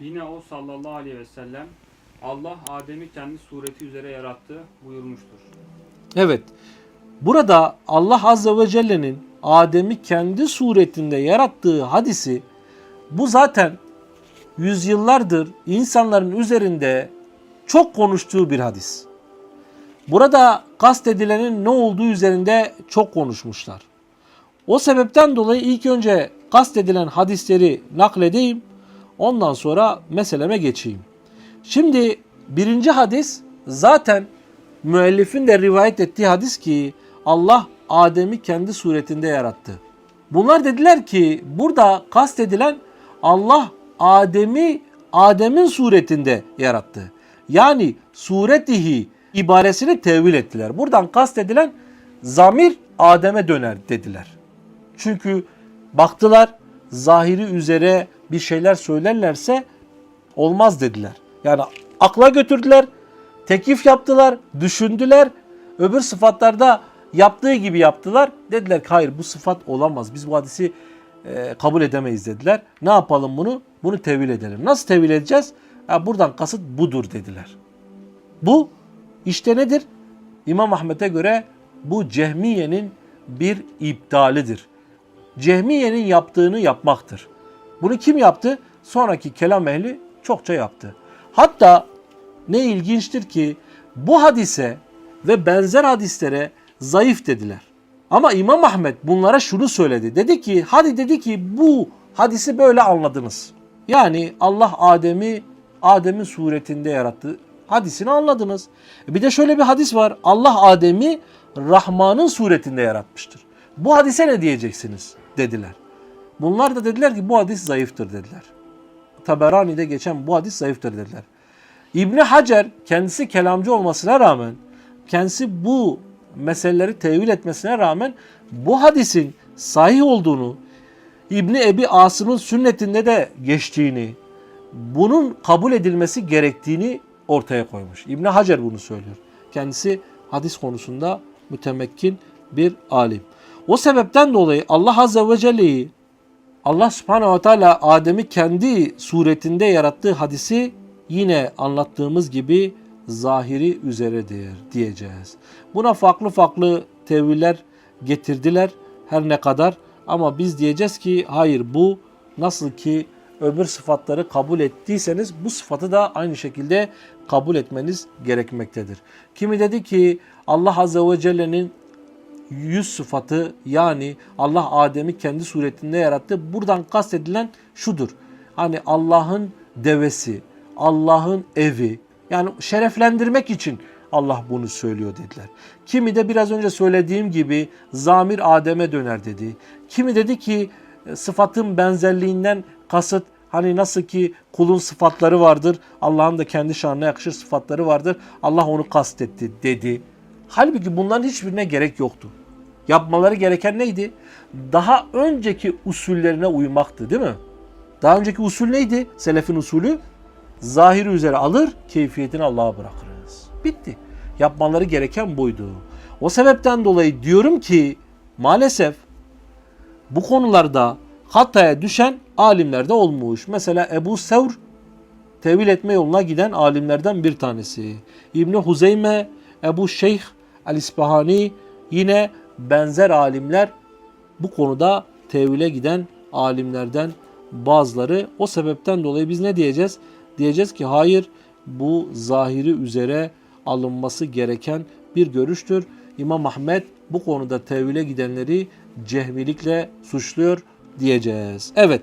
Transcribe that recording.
Yine o sallallahu aleyhi ve sellem Allah Adem'i kendi sureti üzere yarattı buyurmuştur. Evet. Burada Allah Azze ve Celle'nin Adem'i kendi suretinde yarattığı hadisi bu zaten yüzyıllardır insanların üzerinde çok konuştuğu bir hadis. Burada kastedilenin ne olduğu üzerinde çok konuşmuşlar. O sebepten dolayı ilk önce kastedilen hadisleri nakledeyim. Ondan sonra meseleme geçeyim. Şimdi birinci hadis zaten müellifin de rivayet ettiği hadis ki Allah Adem'i kendi suretinde yarattı. Bunlar dediler ki burada kastedilen Allah Adem'i Adem'in suretinde yarattı. Yani suretihi ibaresini tevil ettiler. Buradan kastedilen zamir Adem'e döner dediler. Çünkü baktılar zahiri üzere bir şeyler söylerlerse olmaz dediler. Yani akla götürdüler, tekif yaptılar, düşündüler. Öbür sıfatlarda yaptığı gibi yaptılar. Dediler ki hayır bu sıfat olamaz. Biz bu hadisi e, kabul edemeyiz dediler. Ne yapalım bunu? Bunu tevil edelim. Nasıl tevil edeceğiz? Ha, buradan kasıt budur dediler. Bu işte nedir? İmam Ahmet'e göre bu Cehmiye'nin bir iptalidir. Cehmiye'nin yaptığını yapmaktır. Bunu kim yaptı? Sonraki kelam ehli çokça yaptı. Hatta ne ilginçtir ki bu hadise ve benzer hadislere zayıf dediler. Ama İmam Ahmet bunlara şunu söyledi. Dedi ki hadi dedi ki bu hadisi böyle anladınız. Yani Allah Adem'i Adem'in suretinde yarattı. Hadisini anladınız. E Bir de şöyle bir hadis var. Allah Adem'i Rahman'ın suretinde yaratmıştır. Bu hadise ne diyeceksiniz dediler. Bunlar da dediler ki bu hadis zayıftır dediler. Taberani'de geçen bu hadis zayıftır dediler. İbni Hacer kendisi kelamcı olmasına rağmen kendisi bu meseleleri tevil etmesine rağmen bu hadisin sahih olduğunu İbni Ebi Asım'ın sünnetinde de geçtiğini bunun kabul edilmesi gerektiğini ortaya koymuş. İbni Hacer bunu söylüyor. Kendisi hadis konusunda mütemekkin bir alim. O sebepten dolayı Allah Azze ve Celle'yi Allah Subhanahu ve Teala Adem'i kendi suretinde yarattığı hadisi yine anlattığımız gibi zahiri üzeredir diyeceğiz. Buna farklı farklı teviller getirdiler her ne kadar ama biz diyeceğiz ki hayır bu nasıl ki öbür sıfatları kabul ettiyseniz bu sıfatı da aynı şekilde kabul etmeniz gerekmektedir. Kimi dedi ki Allah Azze ve Celle'nin yüz sıfatı yani Allah Adem'i kendi suretinde yarattı. Buradan kastedilen şudur. Hani Allah'ın devesi, Allah'ın evi yani şereflendirmek için Allah bunu söylüyor dediler. Kimi de biraz önce söylediğim gibi zamir Adem'e döner dedi. Kimi dedi ki e, sıfatın benzerliğinden kasıt hani nasıl ki kulun sıfatları vardır. Allah'ın da kendi şanına yakışır sıfatları vardır. Allah onu kastetti dedi. Halbuki bunların hiçbirine gerek yoktu. Yapmaları gereken neydi? Daha önceki usullerine uymaktı değil mi? Daha önceki usul neydi? Selefin usulü zahiri üzere alır, keyfiyetini Allah'a bırakırız. Bitti. Yapmaları gereken buydu. O sebepten dolayı diyorum ki maalesef bu konularda hataya düşen alimler de olmuş. Mesela Ebu Sevr tevil etme yoluna giden alimlerden bir tanesi. İbni Huzeyme, Ebu Şeyh el-İsbahani yine benzer alimler bu konuda tevhile giden alimlerden bazıları. O sebepten dolayı biz ne diyeceğiz? Diyeceğiz ki hayır bu zahiri üzere alınması gereken bir görüştür. İmam Ahmet bu konuda tevhile gidenleri cehmilikle suçluyor diyeceğiz. Evet.